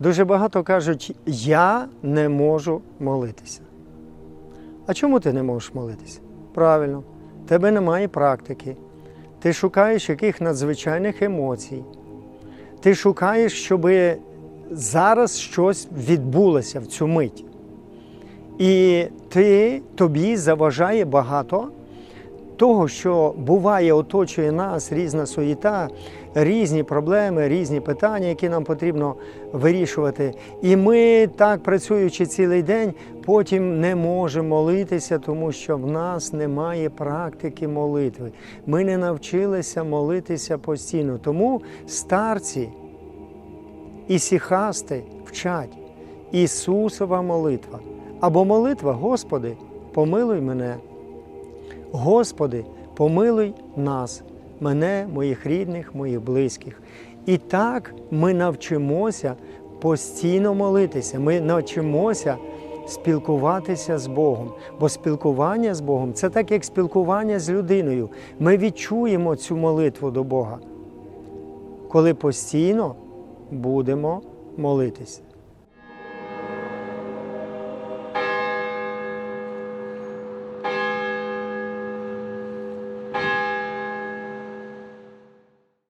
Дуже багато кажуть, я не можу молитися. А чому ти не можеш молитися? Правильно, в тебе немає практики. Ти шукаєш яких надзвичайних емоцій. Ти шукаєш, щоб зараз щось відбулося в цю мить. І ти, тобі заважає багато того, що буває, оточує нас різна суєта, різні проблеми, різні питання, які нам потрібно вирішувати. І ми, так працюючи цілий день, потім не можемо молитися, тому що в нас немає практики молитви. Ми не навчилися молитися постійно. Тому старці і сіхасти вчать Ісусова молитва. Або молитва, Господи, помилуй мене. Господи, помилуй нас, мене, моїх рідних, моїх близьких. І так ми навчимося постійно молитися. Ми навчимося спілкуватися з Богом. Бо спілкування з Богом це так, як спілкування з людиною. Ми відчуємо цю молитву до Бога, коли постійно будемо молитися.